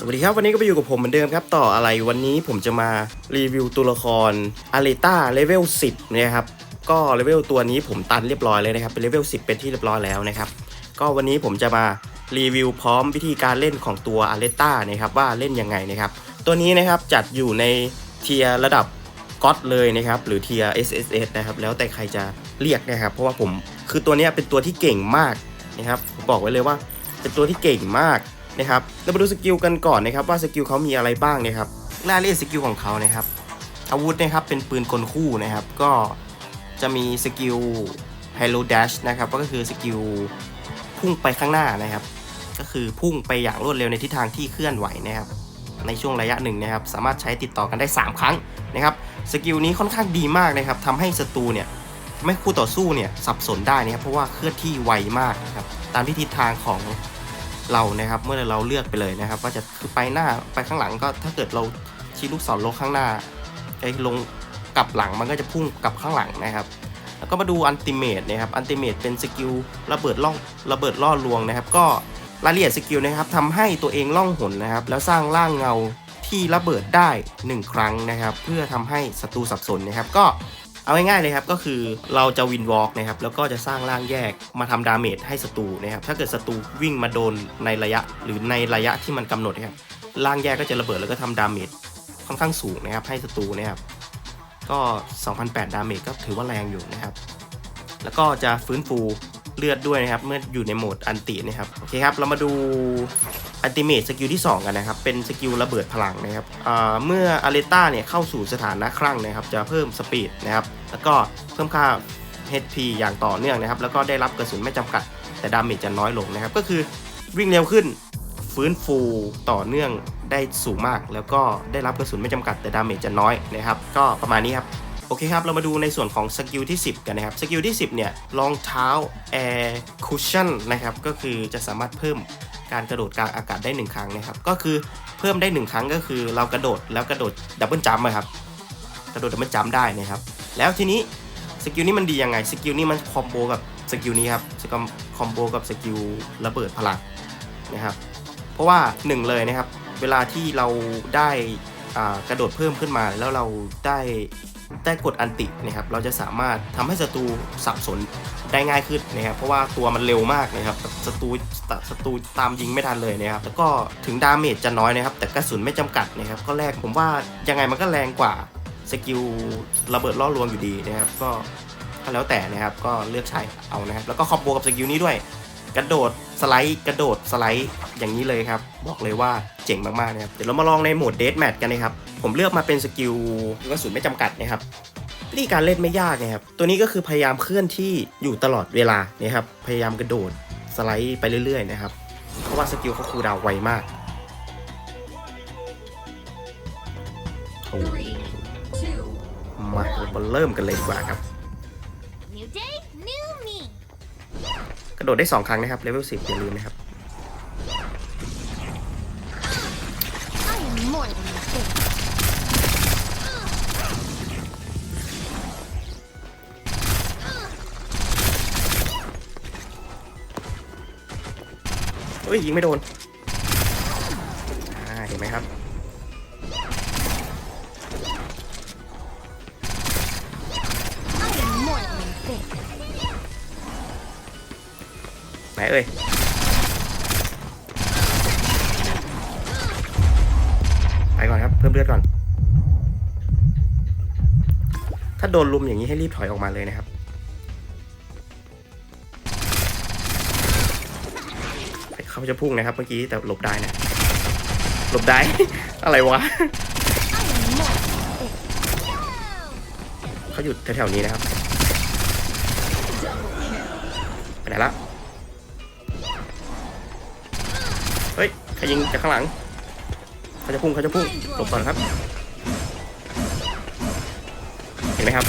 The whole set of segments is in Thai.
สวัสดีครับ วันนี้ก็ไปอยู่กับผมเหมือนเดิมครับ ต่ออะไรวันนี้ผมจะมารีวิวตัวละครอาริต้าเลเวล10นะครับก็เลเวลตัวนี้ผมตันเรียบร้อยเลยนะครับเป็นเลเวล10 เป็นที่เรียบร้อยแล้วนะครับก็วันนี้ผมจะมารีวิวพร้อมวิธีการเล่นของตัวอาริต้านะครับว่าเล่นยังไงนะครับตัวนี้นะครับจัดอยู่ในเทียร์ระดับก็อตเลยนะครับหรือเทียร์ SSS นะครับแล้วแต่ใครจะเรียกนะครับ เพราะว่าผมคือตัวนี้เป็นตัวที่เก่งมากนะครับผมบอกไว้เลยว่าเป็นตัวที่เก่งมาก นะครับเรามาดูสกิลกันก่อนนะครับว่าสกิลเขามีอะไรบ้างนะครับรายละเอียดสกิลของเขานะครับ อาวุธนะครับเป็นปืนกลคู่นะครับ ก็จะมีสกิล Halo Dash นะครับก็คือสกิลพุ่งไปข้างหน้านะครับ ก็คือพุ่งไปอย่างรวดเร็วในทิศทางที่เคลื่อนไหวนะครับ ในช่วงระยะหนึ่งนะครับ สามารถใช้ติดต่อกันได้ 3 ครั้งนะครับสกิลนี้ค่อนข้างดีมากนะครับทำให้ศัตรูเนี่ยไม่คู่ต่อสู้เนี่ยสับสนได้นะครับเพราะว่าเคลื่อนที่ไวมากนะครับตามที่ทิศทางของ เรานะครับ เมื่อเราเลือกไปเลยนะครับ ว่าจะคือไปหน้าไปข้างหลังก็ถ้าเกิดเราชี้ลูกศรลงข้างหน้าไอ้ลงกลับหลังมันก็จะพุ่งกลับข้างหลังนะครับ แล้วก็มาดูอันติเมตนะครับอันติเมตเป็นสกิลระเบิดล่องระเบิดล่อลวงนะครับ ก็รายละเอียดสกิลนะครับทำให้ตัวเองล่องหนนะครับ แล้วสร้างร่างเงาที่ระเบิดได้ 1 ครั้งนะครับ เพื่อทำให้ศัตรูสับสนนะครับ ก็ เอาง่ายๆเลยครับก็คือเราจะวินวอล์กนะครับแล้วก็จะสร้างร่างแยกมาทำดาเมจให้ศัตรูนะครับถ้าเกิดศัตรูวิ่งมาโดนในระยะหรือในระยะที่มันกำหนดนะครับร่างแยกก็จะระเบิดแล้วก็ทำดาเมจค่อนข้างสูงนะครับให้ศัตรูนะครับก็ 2,008 ดาเมจก็ถือว่าแรงอยู่นะครับ แล้วก็จะฟื้นฟูเลือดด้วยนะครับ เมื่ออยู่ในโหมดอันตินะครับ โอเคครับ เรามาดูอันติเมตสกิลที่ 2 กันนะครับ เป็นสกิลระเบิดพลังนะครับเมื่ออาริต้าเนี่ยเข้าสู่สถานะครั่งนะครับ จะเพิ่มสปีดนะครับ แล้วก็เพิ่มค่า HP อย่างต่อเนื่องนะครับ แล้วก็ได้รับกระสุนไม่จำกัด แต่ดาเมจจะน้อยลงนะครับ ก็คือวิ่งเร็วขึ้น ฟื้นฟูต่อเนื่องได้สูงมาก แล้วก็ได้รับกระสุนไม่จำกัดแต่ดาเมจจะน้อยนะครับ ก็ประมาณนี้ครับ โอเคครับ เรามาดูในส่วนของสกิลที่ 10 กันนะครับ สกิลที่ 10 เนี่ย รองเท้า Air Cushion นะครับ ก็คือจะสามารถเพิ่มการกระโดดกลางอากาศได้ 1 ครั้งนะครับ ก็คือเพิ่มได้ 1 ครั้งก็คือเรากระโดดแล้วกระโดดดับเบิลจัมป์ครับ กระโดดดับเบิลจัมป์ได้นะครับ แล้วทีนี้สกิลนี้มันดียังไงสกิลนี้มันคอมโบกับสกิลนี้ครับสกิลคอมโบกับสกิลระเบิดพลังนะครับ เพราะว่าหนึ่งเลยนะครับ เวลาที่เราได้กระโดดเพิ่มขึ้นมา แล้วเราได้ได้กดอันตินะครับ เราจะสามารถทำให้ศัตรูสับสนได้ง่ายขึ้นนะครับ เพราะว่าตัวมันเร็วมากนะครับศัตรูศัตรูตามยิงไม่ทันเลยนะครับ แล้วก็ถึงดาเมจจะน้อยนะครับ แต่กระสุนไม่จำกัดนะครับ ก็แรกผมว่ายังไงมันก็แรงกว่า สกิลระเบิดล่อลวงอยู่ดีนะครับก็ก็แล้วแต่นะครับก็เลือกใช้เอานะครับแล้วก็คอมโบกับสกิลนี้ด้วย กระโดดสไลด์กระโดดสไลด์อย่างนี้เลยครับ บอกเลยว่าเจ๋งมากๆนะครับเดี๋ยวเรามาลองในโหมดเด a แมทกันนะครับผมเลือกมาเป็นสกิลกระสุนไม่จำกัดนะครับวิธีการเล่นไม่ยากนะครับ ตัวนี้ก็คือพยายามเคลื่อนที่อยู่ตลอดเวลานะครับ พยายามกระโดดสไลด์ไปเรื่อยๆนะครับ เพราะว่าสกิลเขาคูดาวไวมากโอ้ Three, มาเรามาเริ่มกันเลยดีกว่าครับ new day, new me. กระโดดได้ 2 ครั้งนะครับเลเวล10อย่าลืมนะครับ I am more than you think. เฮ้ยยิงไม่โดน เอ่ยไปก่อนครับ เพิ่มเลือดก่อน ถ้าโดนลุมอย่างนี้ให้รีบถอยออกมาเลยนะครับ เขาจะพุ่งนะครับเมื่อกี้แต่หลบได้นะ หลบได้ อะไรวะ เขาอยู่แถวๆนี้นะครับ ไปไหนละ เฮ้ยใครยิงจากข้างหลังเขาจะพุ่งเขาจะพุ่งหลบก่อนครับ เห็นไหมครับ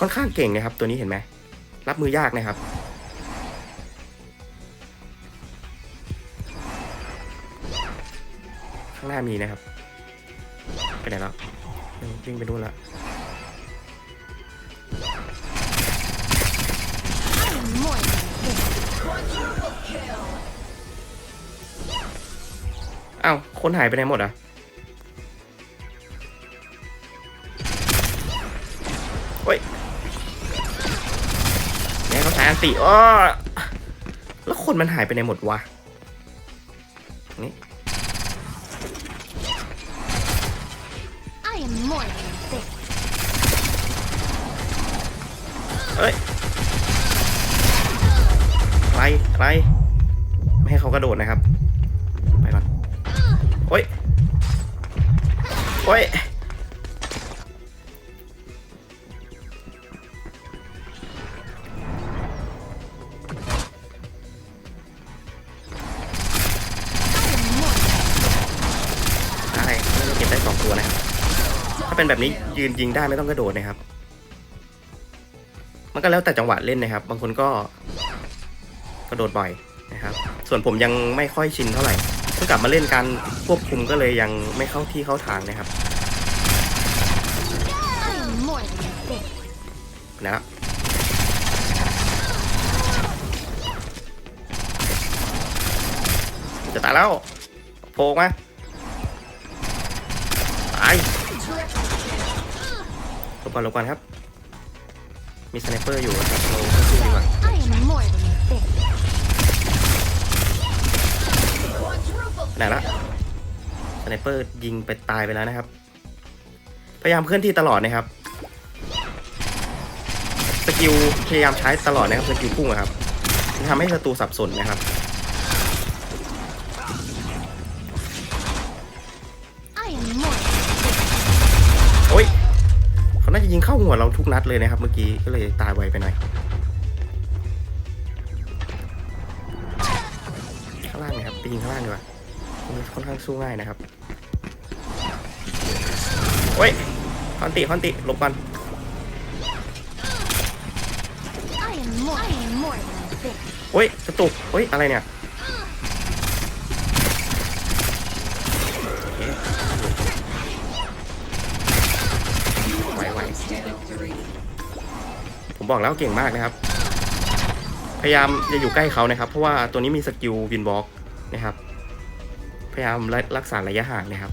ค่อนข้างเก่งนะครับ ตัวนี้เห็นไหมรับมือยากนะครับข้างหน้ามีนะครับไปไหนแล้ว วิ่งไปนู่นละเอาคนหายไปไหนหมดอะโอ้ยแม่เขาใช้อันติอ้อแล้วคนมันหายไปไหนหมดวะนี่ กระโดดนะครับ ไปก่อนโอ้ยโอ้ยได้เก็บได้สองตัวนะครับถ้าเป็นแบบนี้ยืนยิงได้ไม่ต้องกระโดดนะครับ มันก็แล้วแต่จังหวะเล่นนะครับ บางคนก็กระโดดบ่อย นะครับ ส่วนผมยังไม่ค่อยชินเท่าไหร่เพิ่งกลับมาเล่นการควบคุมก็เลยยังไม่เข้าที่เข้าทางนะครับนะจะตายแล้วโผล่มาตายหลบก่อนลบก่อนครับ มีสไนเปอร์อยู่นะครับเราข้าสู้ดีกว่า ไหนละสไนเปอร์ยิงไปตายไปแล้วนะครับ พยายามเคลื่อนที่ตลอดนะครับ สกิลพยายามใช้ตลอดนะครับ สกิลพุ่งอะครับทำให้ศัตรูสับสนนะครับโอ้ยเขาน่าจะยิงเข้าหัวเราทุกนัดเลยนะครับ เมื่อกี้ก็เลยตายไวไปหน่อย ยิงข้างล่างดีกว่าตรงนี้ค่อนข้างสู้ง่ายนะครับโอ้ยคอนติคอนติหลบก่อน I am more I am more than this. โอ้ยกระตุกโอ้ยอะไรเนี่ยไหวไหวผมบอกแล้วเก่งมากนะครับ พยายามจะอยู่ใกล้เขานะครับ เพราะว่าตัวนี้มีสกิลวินบล็อก นะครับ พยายามรักษาระยะห่างนะครับ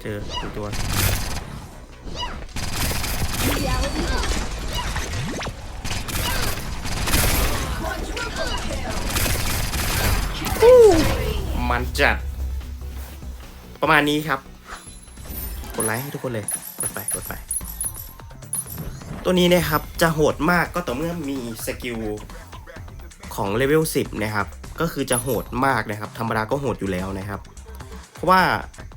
เจอตัวมันจัด ประมาณนี้ครับ กดไลค์ให้ทุกคนเลย กดไป กดไป ตัวนี้นะครับจะโหดมากก็ต่อเมื่อมีสกิลของเลเวล10นะครับก็คือจะโหดมากนะครับ ธรรมดาก็โหดอยู่แล้วนะครับ เพราะว่า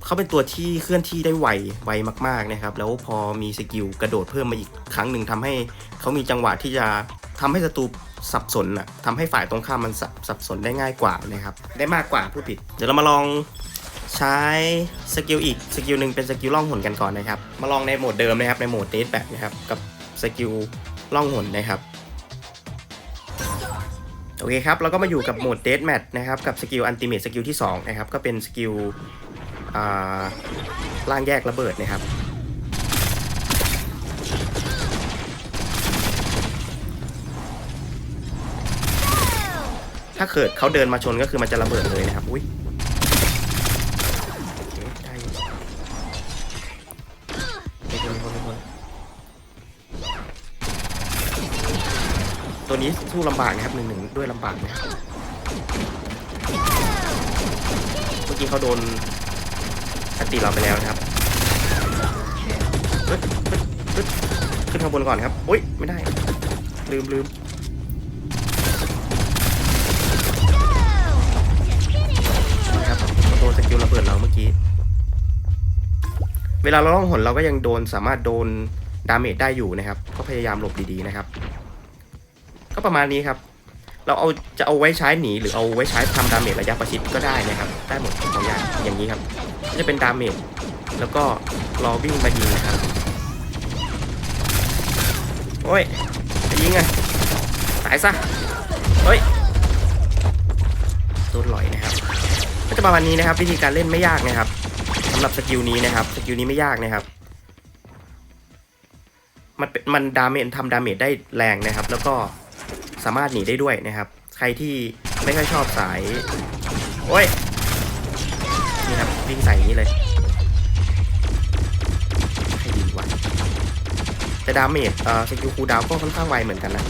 เขาเป็นตัวที่เคลื่อนที่ได้ไวไวมากๆนะครับ แล้วพอมีสกิลกระโดดเพิ่มมาอีกครั้งหนึ่งทำให้เขามีจังหวะที่จะทำให้ศัตรูสับสนอะทำให้ฝ่ายตรงข้ามมันสับสับสนได้ง่ายกว่านะครับ ได้มากกว่าผู้ผิด เดี๋ยวเรามาลองใช้สกิลอีกสกิลหนึ่งเป็นสกิลล่องหนกันก่อนนะครับ มาลองในโหมดเดิมนะครับในโหมดเดทแบบนะครับกับ สกิลล่องหนนะครับโอเคครับเราก็มาอยู่กับโหมดเดทแมทนะครับกับสกิลอันติเมทสกิลที่สองนะครับก็เป็นสกิลล่างแยกระเบิดนะครับถ้าเกิดเขาเดินมาชนก็คือมันจะระเบิดเลยนะครับ อุ้ย ตัวนี้สู้ลำบากนะครับหนึ่งหนึ่งด้วยลำบากนะเมื่อกี้เขาโดนอันตีเราไปแล้วนะครับเฮ้ยเฮ้ขึ้นข้างบนก่อนครับอุ้ยไม่ได้ ลืมลืมนะครับโดนสกิลระเบิดเราเมื่อกี้ เวลาเราล่องหนเราก็ยังโดนสามารถโดนดาเมจได้อยู่นะครับ ก็พยายามหลบดีๆนะครับ ก็ประมาณนี้ครับ เราเอาจะเอาไว้ใช้หนีหรือเอาไว้ใช้ทำดาเมจระยะประชิดก็ได้นะครับ ได้หมดสองอย่างอย่างนี้ครับก็จะเป็นดาเมจแล้วก็รอวิ่งมายิงนะครับโอ้ยจะยิงไงตายซะเฮ้ยโดนลอยนะครับ ก็จะประมาณนี้นะครับ วิธีการเล่นไม่ยากนะครับสำหรับสกิลนี้นะครับสกิลนี้ไม่ยากนะครับมันเป็นมันดาเมจทำดาเมจได้แรงนะครับ แล้วก็ สามารถหนีได้ด้วยนะครับ ใครที่ไม่ค่อยชอบสาย โอ้ย นี่ครับวิ่งใส่อย่างนี้เลยให้ดีกว่าแต่ดาเมจเอ่อสกิลคูลดาวน์ก็ค่อนข้างไวเหมือนกันนะ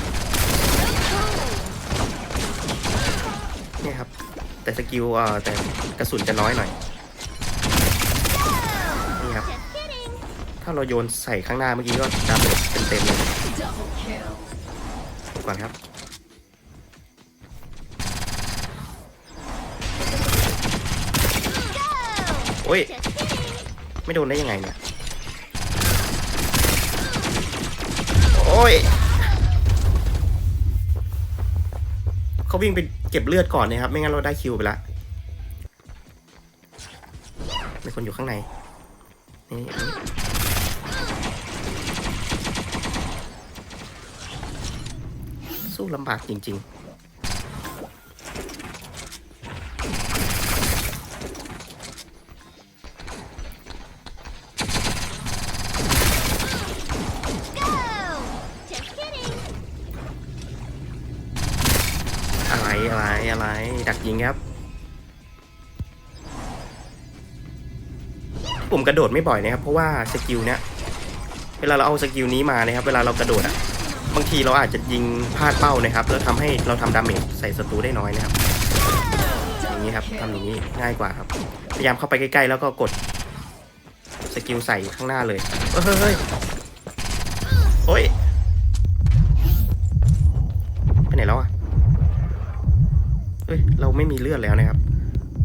เนี่ยครับ แต่สกิลเอ่อแต่กระสุนจะน้อยหน่อยนี่ครับ ถ้าเราโยนใส่ข้างหน้าเมื่อกี้ก็ดาเมจเต็มๆเลยก่อนครับ โอ้ย ไม่โดนได้ยังไงเนี่ย โอ้ย เขาวิ่งไปเก็บเลือดก่อนนะครับ ไม่งั้นเราได้คิวไปละมีคนอยู่ข้างใน นี่สู้ลำบากจริง ๆ อะไรอะไรอะไรดักยิงครับ ผมกระโดดไม่บ่อยนะครับ เพราะว่าสกิลเนี้ยเวลาเราเอาสกิลนี้มานะครับ เวลาเรากระโดดอะบางทีเราอาจจะยิงพลาดเป้านะครับ แล้วทำให้เราทำดาเมจใส่ศัตรูได้น้อยนะครับอย่างนี้ครับทำอย่างนี้ง่ายกว่าครับ พยายามเข้าไปใกล้ๆ แล้วก็กดสกิลใส่ข้างหน้าเลยเฮ้ยเฮ้ยโอ้ย ไม่มีเลือดแล้วนะครับ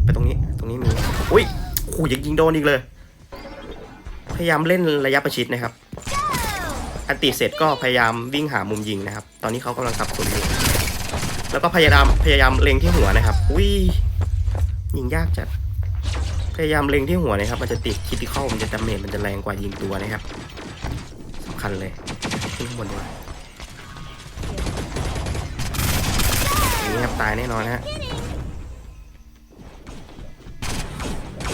ไปตรงนี้ตรงนี้มีอุ้ยขู่ยังยิงโดนอีกเลย พยายามเล่นระยะประชิดนะครับ อันติเสร็จก็พยายามวิ่งหามุมยิงนะครับ ตอนนี้เขากำลังสับคนอยู่แล้วก็พยายามพยายามเล็งที่หัวนะครับ อุ้ยยิงยากจัด พยายามเล็งที่หัวนะครับ มันจะติดคิติคอลมันจะดาเมจมันจะแรงกว่ายิงตัวนะครับสำคัญเลยขึ้นข้างบนดีกว่าอย่างนี้ครับตายแน่นอนนะฮะ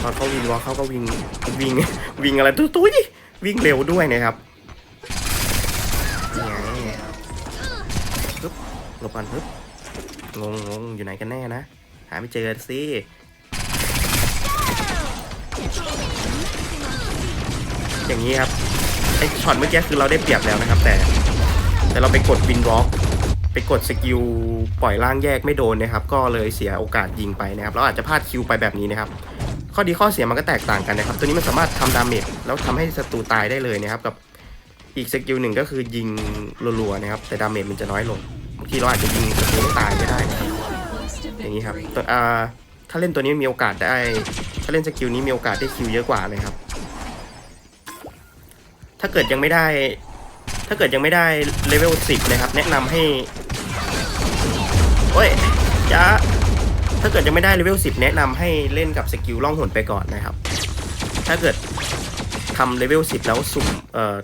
ตอนเขาวิ่งวอลเขาก็วิ่งวิ่งวิ่งอะไรตุ้ยตุ้ยวิ่งเร็วด้วยนะครับงปึ๊บหลบก่อนปึ๊บงงงงอยู่ไหนกันแน่นะ หาไม่เจอสิอย่างนี้ครับไอช็อตเมื่อกี้คือเราได้เปรียบแล้วนะครับ แต่ แต่เราไปกดวินวอล์กไปกดสกิลปล่อยล่างแยกไม่โดนนะครับ ก็เลยเสียโอกาสยิงไปนะครับเราอาจจะพลาดคิวไปแบบนี้นะครับ ข้อดีข้อเสียมันก็แตกต่างกันนะครับ ตัวนี้มันสามารถทำดาเมจแล้วทำให้ศัตรูตายได้เลยนะครับกับอีกสกิลหนึ่งก็คือยิงรัวๆนะครับ แต่ดาเมจมันจะน้อยลงบางทีเราอาจจะยิงศัตรูไม่ตายไม่ได้นะครับอย่างนี้ครับตัวอ่าถ้าเล่นตัวนี้มีโอกาสได้ ถ้าเล่นสกิลนี้มีโอกาสได้คิวเยอะกว่าเลยครับ ถ้าเกิดยังไม่ได้ ถ้าเกิดยังไม่ได้เลเวล10นะครับ แนะนำให้โอ้ยจ้า ถ้าเกิดยังไม่ได้เลเวล10 แนะนำให้เล่นกับสกิลล่องหนไปก่อนนะครับ ถ้าเกิดทำเลเวล10 แล้วสุ่มเอ่อ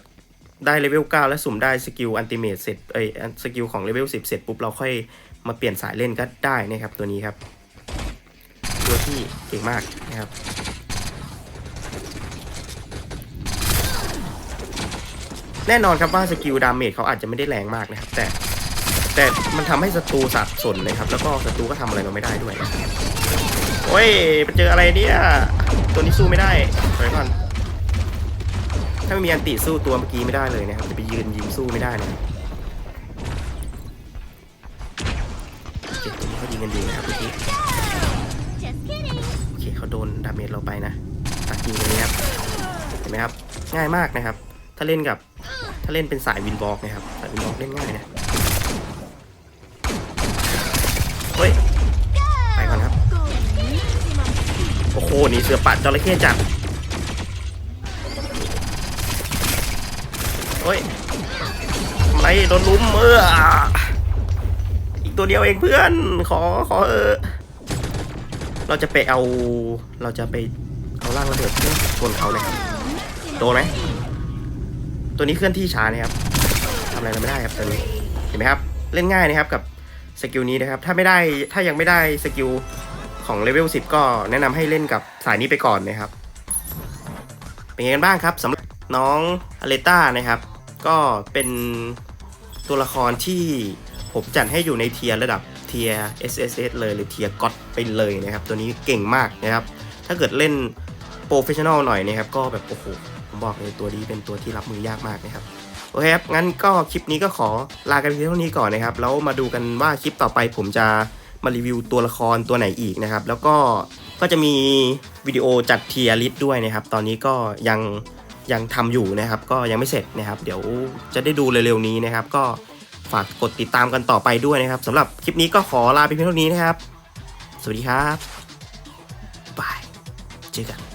ได้เลเวล9แล้วสุ่มได้สกิลอันติเมตเสร็จเอ้ยสกิลของเลเวล10 เสร็จปุ๊บเราค่อยมาเปลี่ยนสายเล่นก็ได้นะครับตัวนี้ครับ ตัวที่เก่งมากนะครับแน่นอนครับว่าสกิลดาเมจเขาอาจจะไม่ได้แรงมากนะครับ แต่ แต่มันทำให้ศัตรูสับสนนะครับ แล้วก็ศัตรูก็ทำอะไรเราไม่ได้ด้วยโอ้ยไปเจออะไรเนี่ย ตัวนี้สู้ไม่ได้ถอยก่อน ถ้าไม่มีอันติสู้ตัวเมื่อกี้ไม่ได้เลยนะครับ จะไปยืนยิงสู้ไม่ได้นะครับตัวนี้เขายิงกันดีนะครับเมื่อกี้โอเคเขาโดนดาเมจเราไปนะตักยิงตรงนี้ครับ เห็นไหมครับ ง่ายมากนะครับ ถ้าเล่นกับ ถ้าเล่นเป็นสายวินบล็อกนะครับ สายวินบล็อกเล่นง่ายนะ นี่เสือปัดจระเข้จัดเฮ้ยทำไรโดนลุ้มเอออีกตัวเดียวเองเพื่อน ขอขอเออ เราจะไปเอาเราจะไปเอาล่างระเบิดชนเขาเลยครับโดนไหมตัวนี้เคลื่อนที่ช้านะครับทำอะไรเราไม่ได้ครับตัวนี้เห็นไหมครับ เล่นง่ายนะครับกับสกิลนี้นะครับ ถ้าไม่ได้ถ้ายังไม่ได้สกิล ของเลเวล10 ก็แนะนำให้เล่นกับสายนี้ไปก่อนนะครับ เป็นไงกันบ้างครับสำหรับน้องอเลต้านะครับ ก็เป็นตัวละครที่ผมจัดให้อยู่ในเทียร์ระดับเทียร์ SSS เลยหรือเทียร์ก็ไปเลยนะครับ ตัวนี้เก่งมากนะครับ ถ้าเกิดเล่นโปรเฟชชั่นอลหน่อยนะครับ ก็แบบโอ้โหผมบอกเลยตัวนี้เป็นตัวที่รับมือยากมากนะครับโอเคครับงั้นก็คลิปนี้ก็ขอลากันเพียงเท่านี้ก่อนนะครับ แล้วมาดูกันว่าคลิปต่อไปผมจะ มารีวิวตัวละครตัวไหนอีกนะครับ แล้วก็ก็จะมีวิดีโอจัดเทียร์ลิสด้วยนะครับ ตอนนี้ก็ยังยังทำอยู่นะครับ ก็ยังไม่เสร็จนะครับ เดี๋ยวจะได้ดูเร็วๆนี้นะครับ ก็ฝากกดติดตามกันต่อไปด้วยนะครับสำหรับคลิปนี้ก็ขอลาไปเพียงเท่านี้นะครับ สวัสดีครับบายเจอกัน